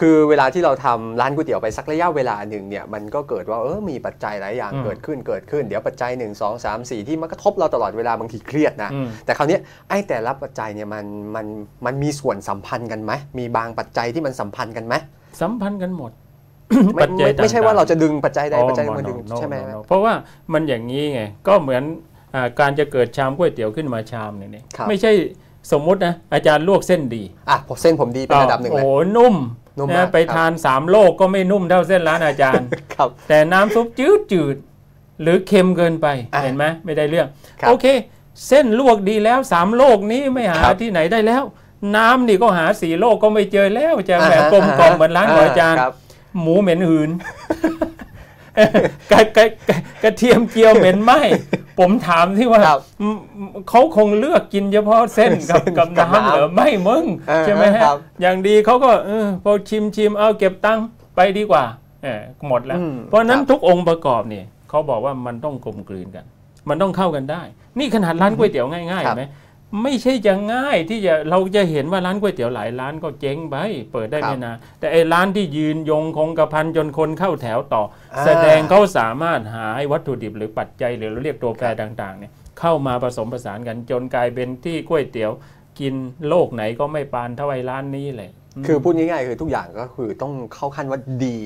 คือเวลาที่เราทำร้านก๋วยเตี๋ยวไปสักระยะเวลาหนึ่งเนี่ยมันก็เกิดว่าเออมีปัจจัยหลายอย่างอืมเกิดขึ้นเกิดขึ้นเดี๋ยวปัจจัย 1 2 3 4 ที่มันกระทบเราตลอดเวลาบางทีเครียดนะอืมแต่คราวเนี้ยไอ้แต่ละปัจจัยเนี่ยมันมันมันมีส่วนสัมพันธ์กันไหมมีบางปัจจัยที่มันสัมพันธ์กันไหมสัมพันธ์กันหมดไม่ปัจจัยไม่ไม่ใช่ต่างๆว่าเราจะดึงปัจจัยใดอ๋อปัจจัยหนึ่งมา no, ดึง no, ใช่ไหม no, no. เพราะว่ามันอย่างนี้ไงก็เหมือนอาการจะเกิดชามก๋วยเตี๋ยวขึ้นมาชามหนึ่งเนี่ยครับไม่ใช่สมมุตินะอาจารย์ลวกเส้นดีอะผมเส้นผมดีเป็นระดับหนึ่งโอ้เลยโหนุ่ม นุ่มนะมากไปครับทานสามโลกก็ไม่นุ่มเท่าเส้นร้านอาจารย์ครับแต่น้ำซุปจืดจืดๆหรือเค็มเกินไปอะเห็นไหมไม่ได้เรื่องครับโอเค เส้นลวกดีแล้วสามโลกนี้ไม่หาครับที่ไหนได้แล้ว น้ำนี่ก็หาสี่โลกก็ไม่เจอแล้วจะแบบอ่าฮะกลมกล่อมเหมือนร้านของอาจารย์ครับหมูเหม็นหืน กระกระกระกระเทียมเจียวเหม็นไหมผมถามที่ว่าครับอืมเขาคงเลือกกินเฉพาะเส้นกับกับกับน้ำเหรอน้ำไม่มึงเออใช่ไหมฮะครับอย่างดีเขาก็เออพอชิมชิมเอาเก็บตังค์ไปดีกว่าเออหมดแล้วอืมเพราะฉะนั้นครับทุกองค์ประกอบเนี่ยเขาบอกว่ามันต้องกลมกลืนกัน มันต้องเข้ากันได้ นี่ขนาดร้านก๋วยเตี๋ยวง่ายๆครับเห็นไหม ไม่ใช่จะง่ายที่จะเราจะเห็นว่าร้านก๋วยเตี๋ยวหลายร้านก็เจ๊งไปเปิดได้ครับไม่นานแต่ไอ้ร้านที่ยืนยงคงกระพันจนคนเข้าแถวต่ออาแสดงเขาสามารถหาไอ้วัตถุดิบหรือปัจจัยหรือเราเรียกตัวแปรต่างๆเนี่ยเข้ามาผสมผสานกันจนกลายเป็นที่ก๋วยเตี๋ยวกินโลกไหนก็ไม่ปานเท่าไอ้ร้านนี้เลย คือพูดง่ายๆคือทุกอย่างก็คือต้องเข้าขั้นว่าดี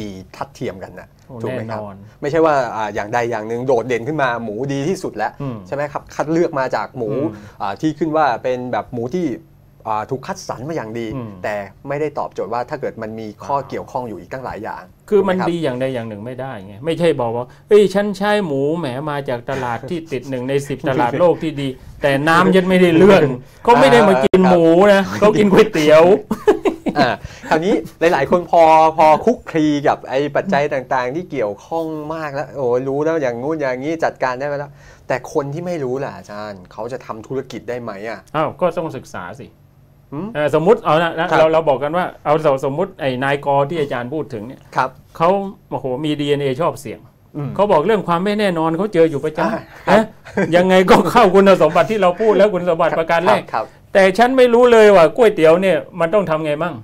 ดีทัดเทียมกันนะโอ้ถูกไหมครับแน่นอนไม่ใช่ว่าอ่าอย่างใดอย่างหนึ่งโดดเด่นขึ้นมาหมูดีที่สุดแล้วอืมใช่ไหมครับคัดเลือกมาจากหมูอืมอ่าที่ขึ้นว่าเป็นแบบหมูที่อ่า ถูกคัดสรรมาอย่างดีอืมแต่ไม่ได้ตอบโจทย์ว่าถ้าเกิดมันมีข้อเกี่ยวข้องอยู่อีกตั้งหลายอย่าง คือมันถูกไหรับดีอย่างใดอย่างหนึ่งไม่ได้ไงไม่ใช่บอกว่าเอ้ยฉันใช้หมูแหมมาจากตลาดที่ติดหนึ่งในสิบตลาดโลกที่ดี แต่น้ำยันไม่ได้เรื่องเขาไม่ได้มากินหมูนะเขากินก๋วยเตี๋ยวอ่าคราวนี้หลาย ๆ คนพอพอคุกคลีกับไอ้ปัจจัยต่าง ๆ ที่เกี่ยวข้องมากแล้วโอ้ยรู้แล้วอย่างงู้นอย่างนี้จัดการได้ไหมแล้วแต่คนที่ไม่รู้ล่ะอาจารย์ เขาจะทำธุรกิจได้ไหมอะอ้าวก็ต้องศึกษาสิหืมเออ สมมุติเอาละนะครับเราเราบอกกันว่าเอาสมมุติไอ้นายกอที่อาจารย์พูดถึงเนี่ยครับเขาโอ้โหมี DNA ชอบเสี่ยงอืมเขาบอกเรื่องความไม่แน่นอนเขาเจออยู่ประจอ่าำนะยังไงก็เข้าคุณสมบัติที่เราพูดแล้วคุณสมบัติประการแรกครับแต่ฉันไม่รู้เลยว่าก๋วยเตี๋ยวเนี่ยมันต้องทำไงมั่ง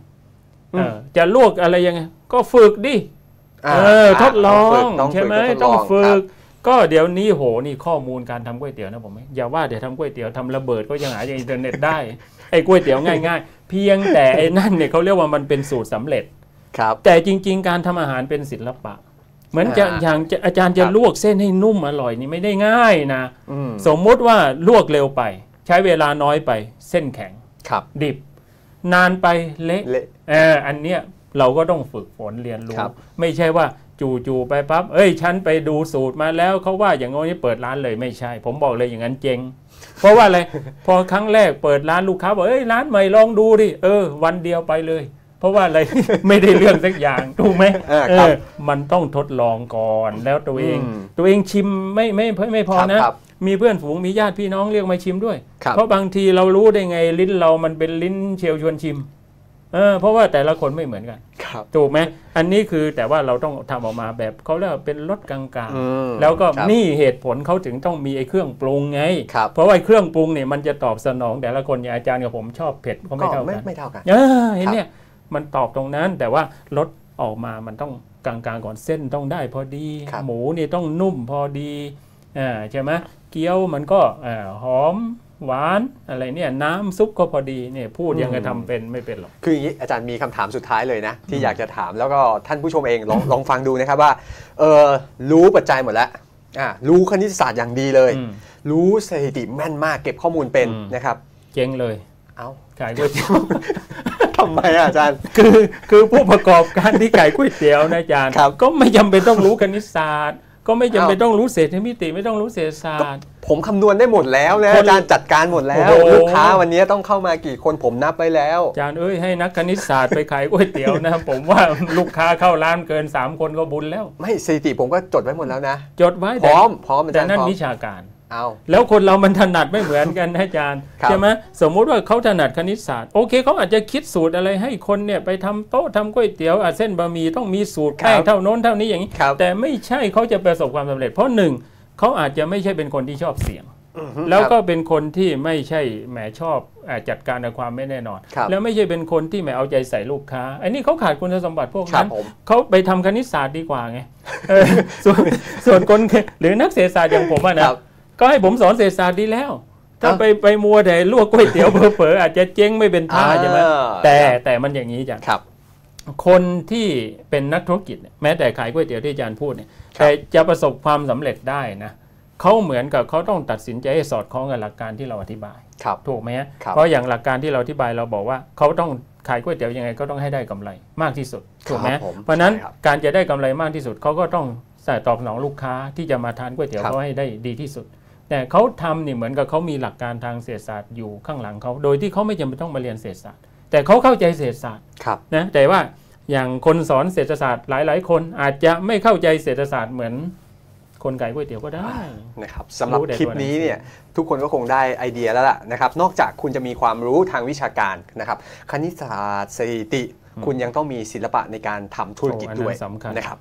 อืมเออจะลวกอะไรยังไง ก็ฝึกดิอ่าเออทดลองต้องฝึกใช่ไหมต้องฝึกต้องฝึครับ กก็เดี๋ยวนี้โหนี่ข้อมูลการทำก๋วยเตี๋ยวนะผมไม่อย่าว่าเดี๋ยวทำก๋วยเตี๋ยวทำระเบิดก็ยังหาจากอินเทอร์เน็ตได้ไอ้ก๋วยเตี๋ยวง่าย ๆ เพียงแต่ไอ้นั่นเนี่ยเขาเรียกว่ามันเป็นสูตรสำเร็จครับ แต่จริง ๆ การทำอาหารเป็นศิลปะ เหมือนจะอ่าอย่างจะอาจารย์จะครับลวกเส้นให้นุ่มอร่อยนี่ไม่ได้ง่ายนะอืมสมมุติว่าลวกเร็วไป ใช้เวลาน้อยไปเส้นแข็งครับ ดิบ นานไปเละเละเอออันเนี้ย เราก็ต้องฝึกฝนเรียนรู้ครับไม่ใช่ว่าจู่ๆไปปั๊บเอ้ย ฉันไปดูสูตรมาแล้วเขาว่าอย่างงี้เปิดร้านเลยไม่ใช่ ผมบอกเลยอย่างนั้นเจ๊งเพราะว่าอะไร พอครั้งแรกเปิดร้านลูกค้าบอกเอ้ยร้านใหม่ลองดูดิเออ วันเดียวไปเลย เพราะว่าอะไรไม่ได้เรื่องสักอย่างถูกไหมเออครับเออมันต้องทดลองก่อนแล้วตัวเองอืมตัวเองชิมไม่ไม่ไม่ไม่พอครับนะครับมีเพื่อนฝูงมีญาติพี่น้องเรียกมาชิมด้วยครับเพราะบางทีเรารู้ได้ไงลิ้นเรามันเป็นลิ้นเชลชวนชิม เออเพราะว่าแต่ละคนไม่เหมือนกันครับถูกไหมอันนี้คือแต่ว่าเราต้องทำออกมาแบบเขาเรียกว่าเป็นรสกลางอืมๆแล้วก็ครับนี่เหตุผลเขาถึงต้องมีไอ้เครื่องปรุงไงครับเพราะว่าไอ้เครื่องปรุงเนี่ยมันจะตอบสนอง แต่ละคนอย่างอาจารย์กับผมชอบเผ็ดเขาไม่ก็เท่าไม่กันไม่เท่ากันเออเห็นเนี่ยมันตอบตรงนั้นแต่ว่ารสออกมามันต้องกลางๆก่อนเส้นต้องได้พอดีครับหมูนี่ต้องนุ่มพอดีอ่าใช่ไหมเกี๊ยวมันก็อ่าหอม หวานอะไรเนี่ยน้ำซุปก็พอดีเนี่ยพูดยังไงทำเป็นไม่เป็นหรอก คืออย่างนี้อาจารย์มีคำถามสุดท้ายเลยนะ ที่อยากจะถามแล้วก็ท่านผู้ชมเองลองลองฟังดูนะครับว่าเออรู้ปัจจัยหมดแล้วอ่ารู้คณิตศาสตร์อย่างดีเลย อืม รู้สถิติแม่นมากเก็บข้อมูลเป็นอืม นะครับ เจ๊งเลย เอ้า ขายก๋วยเตี๋ยว ทำไมอะอาจารย์ คือคือผู้ประกอบการที่ขายก๋วยเตี๋ยวนะอาจารย์ครับก็ไม่จำเป็นต้องรู้คณิตศาสตร์ ก็ไม่จำเป็นอ้าวต้องรู้เศรษฐมิติไม่ต้องรู้เศรษฐศาสตร์ ผมคำนวณได้หมดแล้วนะคนอาจารย์จัดการหมดแล้วโอ้โหลูกค้าวันนี้ต้องเข้ามากี่คนผมนับไว้แล้วอาจารย์เอ้ยให้นักคณิตศาสตร์ไปขายก๋วยเตี๋ยวนะ ผมว่าลูกค้าเข้าร้านเกิน 3 คนก็บุญแล้ว ไม่สถิติผมก็จดไว้หมดแล้วนะ จดไว้พแต่ร้อมพร้อมอาแต่จารย์นั่นพร้อมวิชาการเอาแล้วคนเรามันถนัดไม่เหมือนกันนะอาจารย์ครับใช่ไหมสมมุติว่าเขาถนัดคณิตศาสตร์โอเคเขาอาจจะคิดสูตรอะไรให้คนเนี่ยไปทำโต๊ะทำก๋วยเตี๋ยวอะเส้นบะหมี่ต้องมีสูตรแป้งเท่าโน้นเท่านี้อย่างนี้ครับแต่ไม่ใช่เขาจะประสบความสำเร็จเพราะหนึ่ง เขาอาจจะไม่ใช่เป็นคนที่ชอบเสี่ยงอือฮึแล้วครับก็เป็นคนที่ไม่ใช่แหมชอบอ่าจัดการในความไม่แน่นอนครับแล้วไม่ใช่เป็นคนที่แหมเอาใจใส่ลูกค้า อันนี้เขาขาดคุณสมบัติพวกครันั้บนผมเขาไปทำคณิตศาสตร์ดีกว่าไงเออส่วนส่วนคนหรือนักเศรษฐศาสตร์อย่างผมอะนะครับก็ให้ผมสอนเศรษฐศาสตร์ดีแล้วถ้าเอ้าไปไปมัวแต่ลวกก๋วยเตี๋ยวเผลอๆอาจจะเจ๊งไม่เป็นท่าใช่ไหมอ่าแต่ครับแต่มันอย่างนี้จ้ะ ครับคนที่เป็นนักธุรกิจเนี่ยแม้แต่ขายก๋วยเตี๋ยวที่อาจารย์พูดเนี่ยครับแต่จะประสบความสำเร็จได้นะเขาเหมือนกับเขาต้องตัดสินใจให้สอดคล้องกับหลักการที่เราอธิบายครับถูกไหมฮะครับเพราะอย่างหลักการที่เราอธิบายเราบอกว่าเขาต้องขายก๋วยเตี๋ยวยังไงก็ต้องให้ได้กำไรมากที่สุดถูกไหมครับผมเพราะฉะนั้นใช่ครับการจะได้กำไรมากที่สุดเขาก็ต้องใส่ตอบสนองลูกค้าที่จะมาทานก๋วยเตี๋ยวครับเขาให้ได้ดีที่สุด แต่เขาทำนี่เหมือนกับเขามีหลักการทางเศรษฐศาสตร์อยู่ข้างหลังเขาโดยที่เขาไม่จำเป็นต้องมาเรียนเศรษฐศาสตร์ แต่เขาเข้าใจเศรษฐศาสตร์ครับนะแต่ว่าอย่างคนสอนเศรษฐศาสตร์หลาย ๆ คนอาจจะไม่เข้าใจเศรษฐศาสตร์เหมือนคนขายก๋วยเตี๋ยวก็ได้นะครับสำหรับรู้แต่คลิปตัวหนังสือนี้เนี่ยทุกคนก็คงได้ไอเดียแล้วล่ะนะครับนอกจากคุณจะมีความรู้ทางวิชาการนะครับคณิตศาสตร์สถิติ คุณยังต้องมีศิลปะในการทำธุรกิจโอ้อันนั้นด้วยสำคัญนะครับ